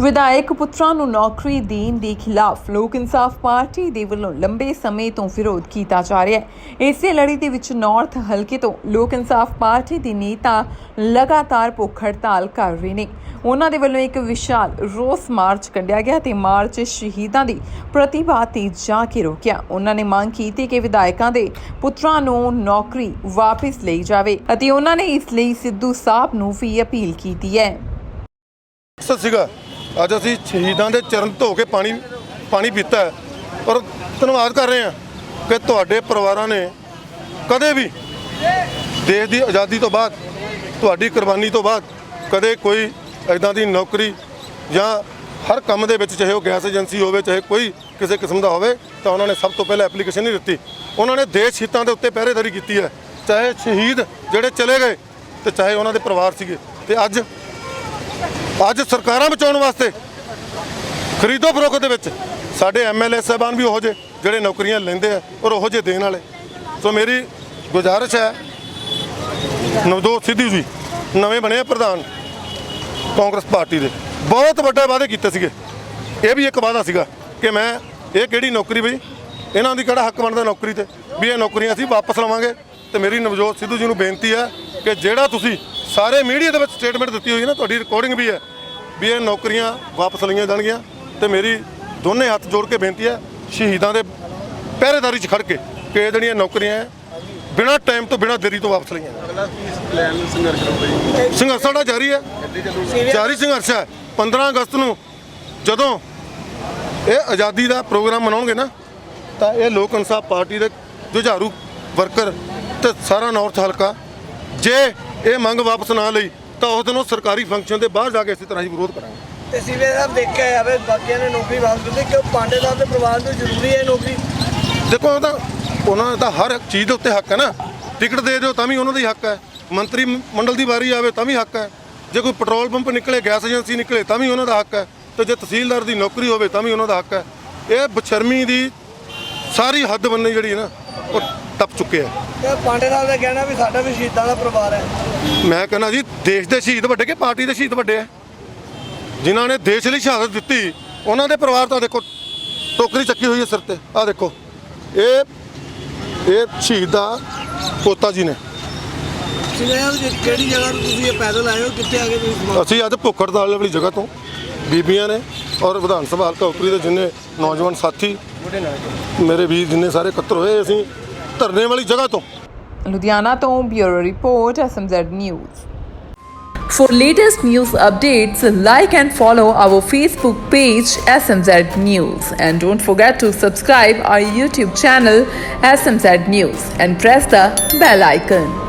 ਵਿਧਾਇਕ ਪੁੱਤਰਾਂ ਨੂੰ ਨੌਕਰੀ ਦੇਣ ਦੇ ਖਿਲਾਫ ਲੋਕ ਇਨਸਾਫ ਪਾਰਟੀ ਦੇ ਵੱਲੋਂ ਲੰਬੇ ਸਮੇਂ ਤੋਂ ਵਿਰੋਧ ਕੀਤਾ ਜਾ ਰਿਹਾ ਹੈ। ਇਸੇ ਲੜੀ ਦੇ ਵਿੱਚ ਨਾਰਥ ਹਲਕੇ ਤੋਂ ਲੋਕ ਇਨਸਾਫ ਪਾਰਟੀ ਦੇ ਨੇਤਾ ਲਗਾਤਾਰ ਭੁੱਖ ਹੜਤਾਲ ਕਰ ਰਹੇ ਨੇ। ਉਹਨਾਂ ਦੇ ਵੱਲੋਂ ਇੱਕ ਵਿਸ਼ਾਲ ਰੋਸ ਮਾਰਚ ਕੱਢਿਆ ਗਿਆ ਤੇ ਮਾਰਚ ਸ਼ਹੀਦਾਂ ਦੀ ਪ੍ਰਤਿਭਾ ਤੇ ਜਾ ਕੇ ਰੋਕਿਆ। ਉਹਨਾਂ ਨੇ ਮੰਗ ਕੀਤੀ ਕਿ ਵਿਧਾਇਕਾਂ ਦੇ ਪੁੱਤਰਾਂ ਨੂੰ ਨੌਕਰੀ ਵਾਪਸ ਲਈ ਜਾਵੇ ਅਤੇ ਉਹਨਾਂ ਨੇ ਇਸ ਲਈ ਸਿੱਧੂ ਸਾਹਿਬ ਨੂੰ ਵੀ ਅਪੀਲ ਕੀਤੀ ਹੈ। ਸਤਿ ਸ੍ਰੀ ਅਕਾਲ। ਅੱਜ ਅਸੀਂ ਸ਼ਹੀਦਾਂ ਦੇ ਚਰਨ ਧੋ ਕੇ ਪਾਣੀ ਪਾਣੀ ਪੀਤਾ ਹੈ ਔਰ ਧੰਨਵਾਦ ਕਰ ਰਹੇ ਹਾਂ ਕਿ ਤੁਹਾਡੇ ਪਰਿਵਾਰਾਂ ਨੇ ਕਦੇ ਵੀ ਦੇਸ਼ ਦੀ ਆਜ਼ਾਦੀ ਤੋਂ ਬਾਅਦ, ਤੁਹਾਡੀ ਕੁਰਬਾਨੀ ਤੋਂ ਬਾਅਦ ਕਦੇ ਕੋਈ ਐਦਾਂ ਦੀ ਨੌਕਰੀ ਜਾਂ ਹਰ ਕੰਮ ਦੇ ਵਿੱਚ ਚਾਹੇ ਉਹ ਗੈਸ ਏਜੰਸੀ ਹੋਵੇ, ਚਾਹੇ ਕੋਈ ਕਿਸੇ ਕਿਸਮ ਦਾ ਹੋਵੇ, ਤਾਂ ਉਹਨਾਂ ਨੇ ਸਭ ਤੋਂ ਪਹਿਲਾਂ ਐਪਲੀਕੇਸ਼ਨ ਨਹੀਂ ਦਿੱਤੀ। ਉਹਨਾਂ ਨੇ ਦੇਸ਼ ਹਿੱਤਾਂ ਦੇ ਉੱਤੇ ਪਹਿਰੇਦਾਰੀ ਕੀਤੀ ਹੈ। ਚਾਹੇ ਸ਼ਹੀਦ ਜਿਹੜੇ ਚਲੇ ਗਏ ਤੇ ਚਾਹੇ ਉਹਨਾਂ ਦੇ ਪਰਿਵਾਰ ਸੀਗੇ। ਤੇ ਅੱਜ ਅੱਜ ਸਰਕਾਰਾਂ ਬਚਾਉਣ ਵਾਸਤੇ ਖਰੀਦੋ ਫਰੋਖਤ ਦੇ ਵਿੱਚ ਸਾਡੇ ਐਮਐਲਏ ਸਾਹਿਬਾਨ ਵੀ ਉਹੋ ਜਿਹੇ ਜਿਹੜੇ ਨੌਕਰੀਆਂ ਲੈਂਦੇ ਆ ਔਰ ਉਹੋ ਜਿਹੇ ਦੇਣ ਵਾਲੇ। ਸੋ ਮੇਰੀ ਗੁਜ਼ਾਰਿਸ਼ ਹੈ, ਨਵਜੋਤ ਸਿੱਧੂ ਜੀ, ਨਵੇਂ ਬਣੇ ਪ੍ਰਧਾਨ ਕਾਂਗਰਸ ਪਾਰਟੀ ਦੇ। ਬਹੁਤ ਵੱਡੇ ਵਾਅਦੇ ਕੀਤੇ ਸੀਗੇ। ਇਹ ਵੀ ਇੱਕ ਵਾਅਦਾ ਸੀਗਾ ਕਿ ਮੈਂ ਇਹ ਕਿਹੜੀ ਨੌਕਰੀ ਬਈ? ਇਹਨਾਂ ਦੀ ਕਿਹੜਾ ਹੱਕ ਬਣਦਾ ਨੌਕਰੀ ਤੇ? ਵੀ ਇਹ ਨੌਕਰੀਆਂ ਅਸੀਂ ਵਾਪਸ ਲਵਾਂਗੇ। ਤੇ ਮੇਰੀ ਨਵਜੋਤ ਸਿੱਧੂ ਜੀ ਨੂੰ ਬੇਨਤੀ ਹੈ ਕਿ ਜਿਹੜਾ ਤੁਸੀਂ ਸਾਰੇ ਮੀਡੀਆ ਦੇ ਵਿੱਚ ਸਟੇਟਮੈਂਟ ਦਿੱਤੀ ਹੋਈ ਹੈ ਨਾ, ਤੁਹਾਡੀ ਰਿਕਾਰਡਿੰਗ ਵੀ ਹੈ। ਵੀ ਇਹ ਨੌਕਰੀਆਂ ਵਾਪਸ ਲਈਆਂ ਜਾਣਗੀਆਂ ਤੇ ਮੇਰੀ ਦੋਨੇ ਹੱਥ ਜੋੜ ਕੇ ਬੇਨਤੀ ਹੈ ਸ਼ਹੀਦਾਂ ਦੇ ਪਹਿਰੇਦਾਰੀ 'ਚ ਖੜ ਕੇ ਕਿ ਇਹ ਜਿਹੜੀਆਂ ਨੌਕਰੀਆਂ ਬਿਨਾਂ ਟਾਈਮ ਤੋਂ ਬਿਨਾਂ ਦੇਰੀ ਤੋਂ ਵਾਪਸ ਲਈਆਂ ਜਾਣ। ਅਗਲਾ ਕੀ ਪਲਾਨ ਸੰਘਰਸ਼ ਕਰੋਗੇ ਜੀ ਸੰਘਰਸ਼ ਸਾਡਾ ਜਾਰੀ ਹੈ। ਜਾਰੀ ਸੰਘਰਸ਼ ਹੈ। 15 ਅਗਸਤ ਨੂੰ ਜਦੋਂ ਇਹ ਆਜ਼ਾਦੀ ਦਾ ਪ੍ਰੋਗਰਾਮ ਮਨਾਉਣਗੇ ਨਾ ਤਾਂ ਇਹ ਲੋਕ ਇਨਸਾਫ ਪਾਰਟੀ ਦੇ ਜੁਝਾਰੂ ਵਰਕਰ ਤੇ ਸਾਰਾ ਨਾਰਥ ਹਲਕਾ ਜੇ ਇਹ ਮੰਗ ਵਾਪਸ ਨਾ ਲਈ ਤਾਂ ਉਸ ਦਿਨ ਉਹ ਸਰਕਾਰੀ ਫੰਕਸ਼ਨ ਦੇ ਬਾਹਰ ਜਾ ਕੇ ਇਸੇ ਤਰ੍ਹਾਂ ਹੀ ਵਿਰੋਧ ਕਰਾਂਗੇ। ਤੇ ਸੀਵੇ ਸਾਹਿਬ ਦੇਖਿਆ ਜਾਵੇ ਬਾਕੀਆਂ ਨੇ ਨੌਕਰੀ ਵਾਪਸ ਦਿੱਤੀ ਕਿਉਂ ਪਾਂਡੇ ਸਾਹਿਬ ਦੇ ਪਰਿਵਾਰ ਨੂੰ ਜ਼ਰੂਰੀ ਹੈ ਨੌਕਰੀ? ਦੇਖੋ ਉਹ ਤਾਂ ਉਹਨਾਂ ਦਾ ਹਰ ਇੱਕ ਚੀਜ਼ ਦੇ ਉੱਤੇ ਹੱਕ ਹੈ ਨਾ। ਟਿਕਟ ਦੇ ਦਿਓ ਤਾਂ ਵੀ ਉਹਨਾਂ ਦਾ ਹੀ ਹੱਕ ਹੈ। ਮੰਤਰੀ ਮੰਡਲ ਦੀ ਵਾਰੀ ਆਵੇ ਤਾਂ ਵੀ ਹੱਕ ਹੈ। ਜੇ ਕੋਈ ਪੈਟਰੋਲ ਪੰਪ ਨਿਕਲੇ ਗੈਸ ਏਜੰਸੀ ਨਿਕਲੇ ਤਾਂ ਵੀ ਉਹਨਾਂ ਦਾ ਹੱਕ ਹੈ। ਤੇ ਜੇ ਤਹਿਸੀਲਦਾਰ ਦੀ ਨੌਕਰੀ ਹੋਵੇ ਤਾਂ ਵੀ ਉਹਨਾਂ ਦਾ ਹੱਕ ਹੈ। ਇਹ ਬਸ਼ਰਮੀ ਦੀ ਸਾਰੀ ਹੱਦ ਬੰਨੇ ਜਿਹੜੀ ਹੈ ਨਾ ਉਹ ਟੱਪ ਚੁੱਕੇ ਆ। ਤੇ ਪਾਂਡੇ ਸਾਹਿਬ ਦਾ ਕਹਿਣਾ ਵੀ ਸਾਡਾ ਵੀ ਸ਼ਹੀਦਾਂ ਦਾ ਪਰਿਵਾਰ ਹੈ। ਮੈਂ ਕਹਿੰਦਾ ਜੀ ਦੇਸ਼ ਦੇ ਸ਼ਹੀਦ ਵੱਡੇ ਕਿ ਪਾਰਟੀ ਦੇ ਸ਼ਹੀਦ ਵੱਡੇ ਆ? ਜਿਨ੍ਹਾਂ ਨੇ ਦੇਸ਼ ਲਈ ਸ਼ਹਾਦਤ ਦਿੱਤੀ ਉਹਨਾਂ ਦੇ ਪਰਿਵਾਰ ਤਾਂ ਦੇਖੋ ਟੋਕਰੀ ਚੱਕੀ ਹੋਈ ਹੈ ਸਿਰ ਤੇ। ਆਹ ਦੇਖੋ ਇਹ ਇਹ ਸ਼ਹੀਦ ਦਾ ਪੋਤਾ ਜੀ ਨੇ। ਕਿਹੜੀ ਜਗ੍ਹਾ ਤੋਂ ਤੁਸੀਂ ਇਹ ਪੈਦਲ ਆਏ ਹੋ ਕਿੱਥੇ ਆ ਕੇ ਤੁਸੀਂ ਅਸੀਂ ਅੱਜ ਭੁੱਖ ਹੜਤਾਲ ਵਾਲੀ ਜਗ੍ਹਾ ਤੋਂ ਬੀਬੀਆਂ ਨੇ ਔਰ ਵਿਧਾਨ ਸਭਾ ਹਲਕਾ ਉਪਰੀ ਦੇ ਜਿੰਨੇ ਨੌਜਵਾਨ ਸਾਥੀ ਮੇਰੇ ਵੀਰ ਜਿੰਨੇ ਸਾਰੇ ਇਕੱਤਰ ਹੋਏ ਅਸੀਂ लुधियाना तो bureau report S news For latest news updates, like and follow our Facebook page SMZ News. And don't forget to subscribe our YouTube channel SMZ News and press the bell icon.